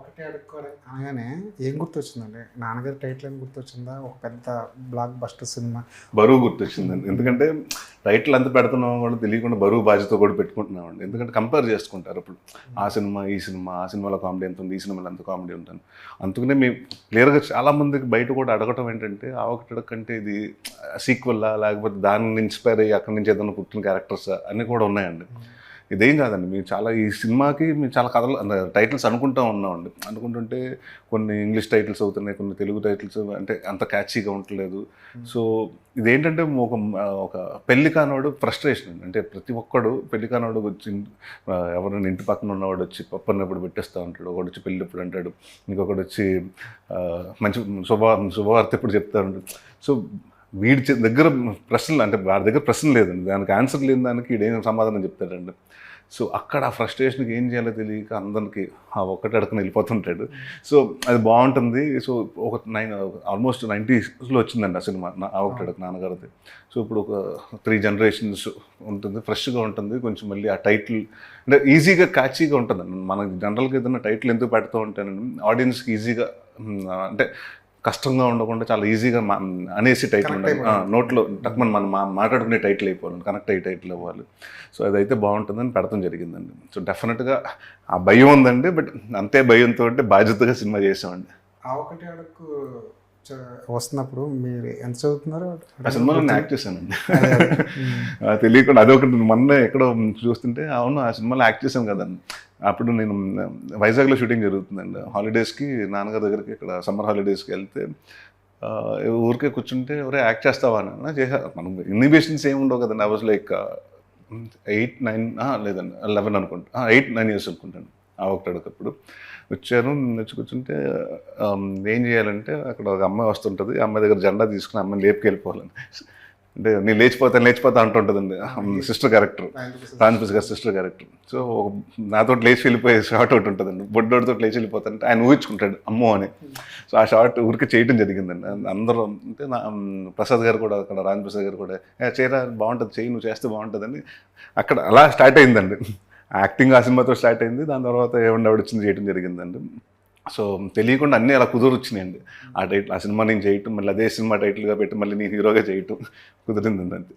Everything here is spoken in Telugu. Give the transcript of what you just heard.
ఒకటి అడుక్కోవడం అనగానే ఏం గుర్తొచ్చిందండి? నాన్నగారి టైటిల్ ఏం గుర్తొచ్చిందా? ఒక పెద్ద బ్లాక్ బస్టర్ సినిమా. బరువు గుర్తొచ్చిందండి. ఎందుకంటే టైటిల్ అంత పెడుతున్నాం కూడా తెలియకుండా బరువు బాధ్యత కూడా పెట్టుకుంటున్నామండి. ఎందుకంటే కంపేర్ చేసుకుంటారు ఇప్పుడు. ఆ సినిమా ఈ సినిమా ఆ సినిమాలో కామెడీ ఎంత ఉంది ఈ సినిమాలో ఎంత కామెడీ ఉంటుంది అందుకనే మేము క్లియర్గా చాలా మందికి బయట కూడా అడగటం ఏంటంటే ఆ ఒకటి అడగంటే ఇది సీక్వెల్లా లేకపోతే దాన్ని ఇన్స్పైర్ అయ్యి అక్కడి నుంచి ఏదైనా పుట్టిన క్యారెక్టర్స్ అన్నీ కూడా ఉన్నాయండి. ఇదేం కాదండి. మేము చాలా ఈ సినిమాకి మేము చాలా కథలు టైటిల్స్ అనుకుంటూ ఉన్నామండి. అనుకుంటుంటే కొన్ని ఇంగ్లీష్ టైటిల్స్ అవుతున్నాయి కొన్ని తెలుగు టైటిల్స్ అంటే అంత క్యాచీగా ఉండట్లేదు. సో ఇదేంటంటే ఒక ఒక పెళ్ళి కానివాడు ఫ్రస్ట్రేషన్ అండి. అంటే ప్రతి ఒక్కడు పెళ్ళి కానివాడు వచ్చి ఎవరైనా ఇంటి పక్కన ఉన్నవాడు వచ్చి పప్పని ఎప్పుడు పెట్టేస్తూ ఉంటాడు. ఒకడు వచ్చి పెళ్ళి ఎప్పుడు అంటాడు. ఇంకొకడు వచ్చి మంచి శుభ శుభవార్త ఎప్పుడు చెప్తా ఉంటాడు. సో వీడి చే- దగ్గర ప్రశ్నలు అంటే వాడి దగ్గర ప్రశ్న లేదండి. దానికి ఆన్సర్ లేని దానికి ఈడేం సమాధానం చెప్తాడండి. సో అక్కడ ఆ ఫ్రస్ట్రేషన్కి ఏం చేయాలో తెలియక అందరికి ఆ ఒక్కటి అడుకుని వెళ్ళిపోతుంటాడు. సో అది బాగుంటుంది. సో ఒక నైన్ ఆల్మోస్ట్ నైంటీస్లో వచ్చిందండి ఆ సినిమా. నా- ఆ ఒకటి అడుగు నాన్నగారిది. సో ఇప్పుడు ఒక త్రీ జనరేషన్స్ ఉంటుంది ఫ్రెష్గా ఉంటుంది. కొంచెం మళ్ళీ ఆ టైటిల్ అంటే ఈజీగా క్యాచీగా ఉంటుంది మనకి జనరల్గా ఏదైనా టైటిల్ ఎందుకు పెడుతూ ఉంటానండి? ఆడియన్స్కి ఈజీగా అంటే కష్టంగా ఉండకుండా చాలా ఈజీగా అనేసి టైటిల్ ఉండాలి. నోట్లో టక్మన్ మనం మాట్లాడుకునే టైటిల్ అయిపోవాలి కనెక్ట్ అయ్యే టైటిల్ అవ్వాలి. సో అదైతే బాగుంటుందని పెడతాం జరిగిందండి. సో డెఫినెట్గా ఆ భయం ఉందండి బట్ అంతే భయంతో బాధ్యతగా సినిమా చేసామండి. ఆ ఒకటి చ- వస్తున్నప్పుడు మీరు ఎంత చదువుతున్నారు? ఆ సినిమాలో యాక్ట్ చేశానండి. ఆ, తెలియకుండా అదొకటి మొన్న ఎక్కడో చూస్తుంటే అవును ఆ సినిమాలో యాక్ట్ చేశాను కదండి అప్పుడు నేను వైజాగ్లో షూటింగ్ జరుగుతుందండి. హాలిడేస్కి నాన్నగారి దగ్గరికి ఇక్కడ సమ్మర్ హాలిడేస్కి వెళ్తే ఊరికే కూర్చుంటే ఎవరే యాక్ట్ చేస్తావా? అని "ఆ, చేసా మనం ఇన్హిబిషన్స్ ఏమి ఉండవు కదండి. I was like eight nine లేదండి లెవెన్ అనుకుంటా. ఎయిట్ నైన్ ఇయర్స్ అనుకుంటాను. ఆ ఒకటి వచ్చాను వచ్చి కూర్చుంటే ఏం చేయాలంటే అక్కడ ఒక అమ్మాయి వస్తుంటుంది. ఆ అమ్మాయి దగ్గర జెండా తీసుకుని అమ్మాయిని లేపుకెళ్ళిపోవాలని అంటే నేను లేచిపోతాను లేచిపోతా అంటుంటుందండి. సిస్టర్ క్యారెక్టర్ రాజపూస్ గారి సిస్టర్ క్యారెక్టర్ సో ఒక నాతో లేచి వెళ్ళిపోయే షార్ట్ ఒకటి ఉంటుందండి. బొడ్డోడితో లేచి వెళ్ళిపోతానంటే ఆయన ఊహించుకుంటాడు అమ్మో అని. సో ఆ షార్ట్ ఊరికి చేయటం జరిగిందండి. అందరూ అంటే నా ప్రసాద్ గారు కూడా అక్కడ రాజ ప్రసాద్ గారు కూడా "ఏ, చేయరా బాగుంటుంది చెయ్యి నువ్వు చేస్తే బాగుంటుందని. అక్కడ అలా స్టార్ట్ అయిందండి. యాక్టింగ్ ఆ సినిమాతో స్టార్ట్ అయింది. దాని తర్వాత ఏమన్నా ఆవిడ వచ్చింది చేయటం జరిగిందండి. సో తెలియకుండా అన్నీ అలా కుదురు వచ్చినాయండి ఆ టైటిల్ ఆ సినిమా నేను చేయటం మళ్ళీ అదే సినిమా టైటిల్గా పెట్టి మళ్ళీ నేను హీరోగా చేయటం కుదిరిందండి అంతే.